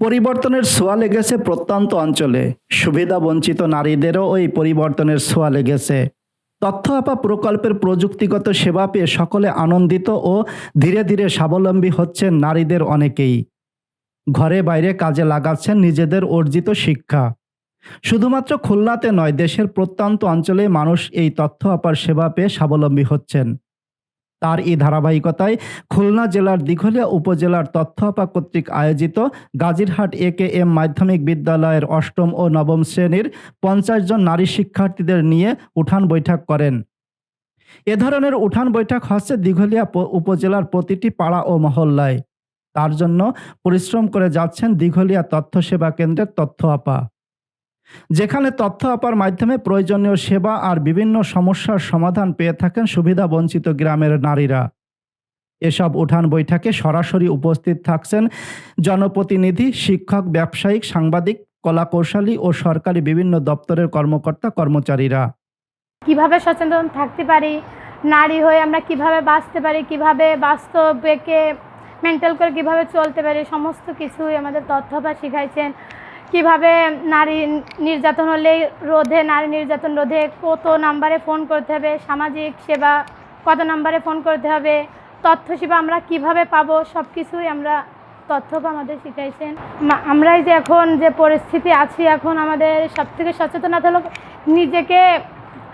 পরিবর্তনের ছোঁয়া লেগেছে প্রত্যন্ত অঞ্চলে। সুবিধা বঞ্চিত নারীদেরও ওই পরিবর্তনের ছোঁয়া লেগেছে। তথ্য আপা প্রকল্পের প্রযুক্তিগত সেবা পেয়ে সকলে আনন্দিত ও ধীরে ধীরে স্বাবলম্বী হচ্ছেন নারীদের অনেকেই। ঘরে বাইরে কাজে লাগাচ্ছেন নিজেদের অর্জিত শিক্ষা। শুধুমাত্র খুলনাতে নয়, দেশের প্রত্যন্ত অঞ্চলে মানুষ এই তথ্য আপার সেবা পেয়ে স্বাবলম্বী হচ্ছেন। তার এই ধারাবাহিকতায় খুলনা জেলার দিঘলিয়া উপজেলার তথ্য আপা কর্তৃক আয়োজিত গাজীরহাট এ কে এম মাধ্যমিক বিদ্যালয়ের অষ্টম ও নবম শ্রেণির পঞ্চাশ জন নারী শিক্ষার্থীদের নিয়ে উঠান বৈঠক করেন। এ ধরনের উঠান বৈঠক হচ্ছে দিঘলিয়া উপজেলার প্রতিটি পাড়া ও মহল্লায়। তার জন্য পরিশ্রম করে যাচ্ছেন দিঘলিয়া তথ্য সেবা কেন্দ্রের তথ্য আপা যেখানে তথ্য আপার মাধ্যমে প্রয়োজনীয় সেবা আর বিভিন্ন সমস্যার সমাধান পেয়ে থাকেন সুবিধা বঞ্চিত গ্রামের নারীরা। এসব উঠান বৈঠকে সরাসরি উপস্থিত থাকছেন জনপ্রতিনিধি, শিক্ষক, ব্যবসায়িক, সাংবাদিক, কলাকৌশলী ও সরকারি বিভিন্ন দপ্তরের কর্মকর্তা, কর্মচারীরা। কীভাবে সচেতন থাকতে পারি? নারী হয়ে আমরা কীভাবে বাঁচতে পারি? কীভাবে বাস্তবকে মেন্টাল করে কীভাবে চলতে পারি? সমস্ত কিছুই আমাদের তথ্য বা শিখাইছেন। কীভাবে নারী নির্যাতন হলে রোধে, নারী নির্যাতন রোধে কত নাম্বারে ফোন করতে হবে, সামাজিক সেবা কত নাম্বারে ফোন করতে হবে, তথ্য সেবা আমরা কীভাবে পাবো সব কিছুই আমরা তথ্য আমাদের শিখাইছেন। আমরাই যে এখন যে পরিস্থিতি আছি, এখন আমাদের সব থেকে সচেতনতা হলো নিজেকে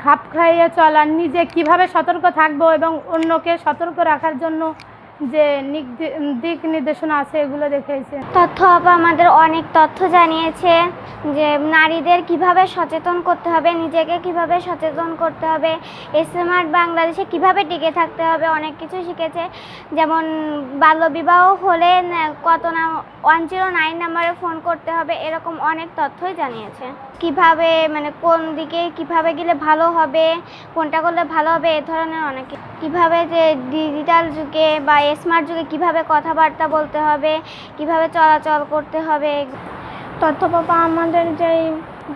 খাপ খাইয়ে চলা, নিজে কীভাবে সতর্ক থাকব এবং অন্যকে সতর্ক রাখার জন্য যে দিক নির্দেশনা আছে, এগুলো দেখিয়েছে। তথ্য আপা আমাদের অনেক তথ্য জানিয়েছে যে নারীদের কীভাবে সচেতন করতে হবে, নিজেকে কীভাবে সচেতন করতে হবে, স্মার্ট বাংলাদেশে কীভাবে টিকে থাকতে হবে, অনেক কিছু শিখেছে। যেমন বাল্যবিবাহ হলে কত না, ওয়ান জিরো নাইন নাম্বারে ফোন করতে হবে, এরকম অনেক তথ্যই জানিয়েছে। কীভাবে মানে কোন দিকে কীভাবে গেলে ভালো হবে, কোনটা করলে ভালো হবে, এ ধরনের অনেক। কীভাবে যে ডিজিটাল যুগে বা স্মার্ট যুগে কীভাবে কথাবার্তা বলতে হবে কীভাবে চলাচল করতে হবে? তথ্য পাপা আমাদের যেই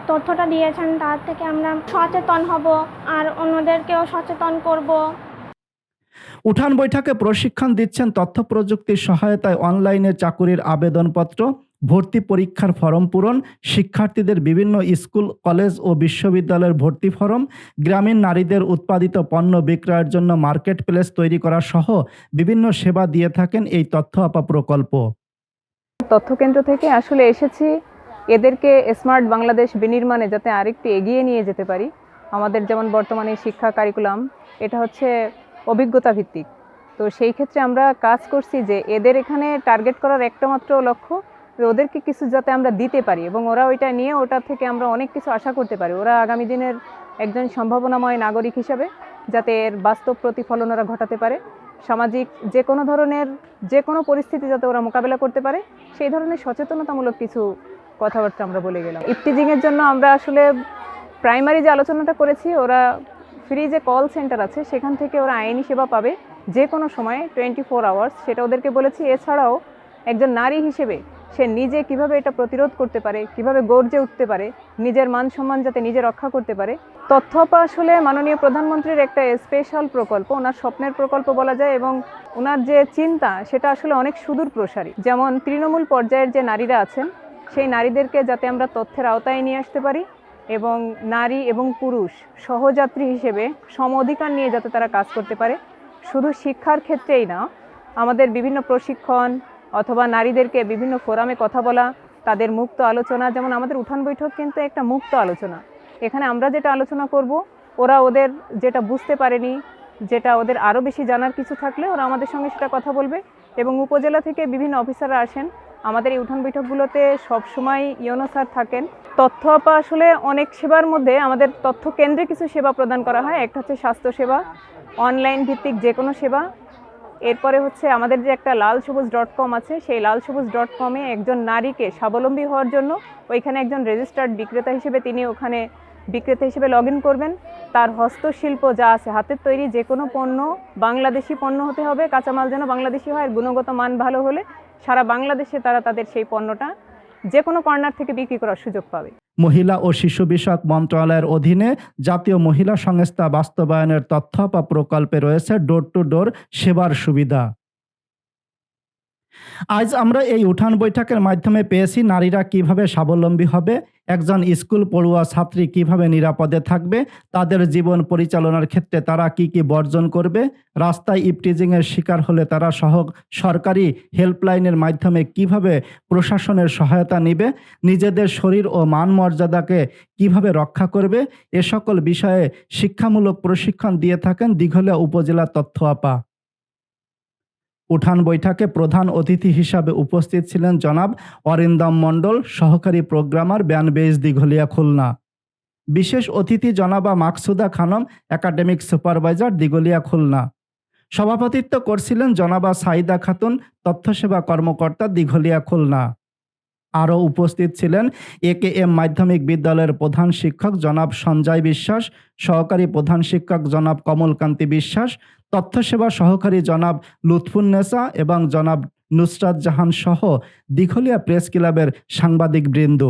তথ্যটা দিয়েছেন তার থেকে আমরা সচেতন হব আর অন্যদেরকেও সচেতন করব। উঠান বৈঠকে প্রশিক্ষণ দিচ্ছেন তথ্য প্রযুক্তির সহায়তায় অনলাইনে চাকুরির আবেদনপত্র ভর্তি পরীক্ষার ফর্ম পূরণ, শিক্ষার্থীদের বিভিন্ন স্কুল, কলেজ ও বিশ্ববিদ্যালয়ের ভর্তি ফরম, গ্রামীণ নারীদের উৎপাদিত পণ্য বিক্রয়ের জন্য মার্কেট প্লেস তৈরি করা সহ বিভিন্ন সেবা দিয়ে থাকেন এই তথ্য আপা প্রকল্প। তথ্যকেন্দ্র থেকে আসলে এসেছি। এদেরকে স্মার্ট বাংলাদেশ বিনির্মাণে যাতে আরেকটু এগিয়ে নিয়ে যেতে পারি। আমাদের যেমন বর্তমানে শিক্ষা কারিকুলাম, এটা হচ্ছে অভিজ্ঞতা ভিত্তিক। তো সেই ক্ষেত্রে আমরা কাজ করছি যে এদের এখানে টার্গেট করার একটা মাত্র লক্ষ্য ওদেরকে কিছু যাতে আমরা দিতে পারি এবং ওরা ওইটা নিয়ে ওটা থেকে আমরা অনেক কিছু আশা করতে পারি। ওরা আগামী দিনের একজন সম্ভাবনাময় নাগরিক হিসাবে যাতে এর বাস্তব প্রতিফলন ওরা ঘটাতে পারে। সামাজিক যে কোনো ধরনের যে কোনো পরিস্থিতি যাতে ওরা মোকাবেলা করতে পারে, সেই ধরনের সচেতনতামূলক কিছু কথাবার্তা আমরা বলে গেলাম। ইফটিজিংয়ের জন্য আমরা আসলে প্রাইমারি যে আলোচনাটা করেছি, ওরা ফ্রি যে কল সেন্টার আছে, সেখান থেকে ওরা আইনি সেবা পাবে যে কোনো সময় টোয়েন্টি ফোর আওয়ার্স সেটা ওদেরকে বলেছি। এছাড়াও একজন নারী হিসেবে সে নিজে কীভাবে এটা প্রতিরোধ করতে পারে, কীভাবে গর্জে উঠতে পারে, নিজের মান সম্মান যাতে নিজে রক্ষা করতে পারে। তথ্যপা আসলে মাননীয় প্রধানমন্ত্রীর একটা স্পেশাল প্রকল্প, ওনার স্বপ্নের প্রকল্প বলা যায় এবং ওনার যে চিন্তা, সেটা আসলে অনেক সুদূর প্রসারী। যেমন তৃণমূল পর্যায়ের যে নারীরা আছেন, সেই নারীদেরকে যাতে আমরা তথ্যের আওতায় নিয়ে আসতে পারি এবং নারী এবং পুরুষ সহযাত্রী হিসেবে সম অধিকার নিয়ে যাতে তারা কাজ করতে পারে। শুধু শিক্ষার ক্ষেত্রেই না, আমাদের বিভিন্ন প্রশিক্ষণ অথবা নারীদেরকে বিভিন্ন ফোরামে কথা বলা, তাদের মুক্ত আলোচনা, যেমন আমাদের উঠান বৈঠক কিন্তু একটা মুক্ত আলোচনা। এখানে আমরা যেটা আলোচনা করব, ওরা ওদের যেটা বুঝতে পারেনি, যেটা ওদের আরও বেশি জানার কিছু থাকলে ওরা আমাদের সঙ্গে সেটা কথা বলবে এবং উপজেলা থেকে বিভিন্ন অফিসাররা আসেন। আমাদের এই উঠান বৈঠকগুলোতে সবসময় ইয়নো স্যার থাকেন। তথ্য আপা আসলে অনেক সেবার মধ্যে আমাদের তথ্য কেন্দ্রে কিছু সেবা প্রদান করা হয়। একটা হচ্ছে স্বাস্থ্যসেবা অনলাইন ভিত্তিক যে কোনো সেবা এরপরে হচ্ছে আমাদের যে একটা লাল সবুজ ডট কম আছে, সেই লাল সবুজ ডট কমে একজন নারীকে স্বাবলম্বী হওয়ার জন্য ওইখানে একজন রেজিস্টার্ড বিক্রেতা হিসেবে তিনি ওখানে বিক্রেতা হিসেবে লগ করবেন। তার হস্তশিল্প যা আছে, হাতের তৈরি যে কোনো পণ্য, বাংলাদেশি পণ্য হতে হবে, কাঁচামাল যেন বাংলাদেশি হয়, আর গুণগত মান ভালো হলে সারা বাংলাদেশে তারা তাদের সেই পণ্যটা যে কোনো কর্নার থেকে বিক্রি করার সুযোগ পাবে। মহিলা ও শিশু বিষয়ক মন্ত্রণালয়ের অধীনে জাতীয় মহিলা সংস্থা বাস্তবায়নের তথ্য বা প্রকল্পে রয়েছে ডোর টু ডোর সেবার সুবিধা। আজ আমরা এই উঠান বৈঠকের মাধ্যমে পেয়েছি নারীরা কীভাবে স্বাবলম্বী হবে, একজন স্কুল পড়ুয়া ছাত্রী কীভাবে নিরাপদে থাকবে, তাদের জীবন পরিচালনার ক্ষেত্রে তারা কি কি বর্জন করবে, রাস্তায় ইপটিজিংয়ের শিকার হলে তারা সহ সরকারি হেল্পলাইনের মাধ্যমে কীভাবে প্রশাসনের সহায়তা নিবে, নিজেদের শরীর ও মান মর্যাদাকে কীভাবে রক্ষা করবে, এ সকল বিষয়ে শিক্ষামূলক প্রশিক্ষণ দিয়ে থাকেন দিঘলিয়া উপজেলা তথ্য আপা। উঠান বৈঠকে প্রধান অতিথি হিসাবে উপস্থিত ছিলেন জনাব অরিন্দম মণ্ডল, সহকারী প্রোগ্রামার ব্যানবেজ দিঘলিয়া খুলনা। বিশেষ অতিথি জনাবা মাকসুদা খানম, একাডেমিক সুপারভাইজার দিগলিয়া খুলনা। সভাপতিত্ব করছিলেন জনাবা সাইদা খাতুন, তথ্যসেবা কর্মকর্তা দিঘলিয়া খুলনা। আরও উপস্থিত ছিলেন এ কে এম মাধ্যমিক বিদ্যালয়ের প্রধান শিক্ষক জনাব সঞ্জয় বিশ্বাস, সহকারী প্রধান শিক্ষক জনাব কমলকান্তি বিশ্বাস, তথ্যসেবা সহকারী জনাব লুৎফুন্নেসা এবং জনাব নুসরাত জাহান সহ দিঘলিয়া প্রেস ক্লাবের সাংবাদিক বৃন্দ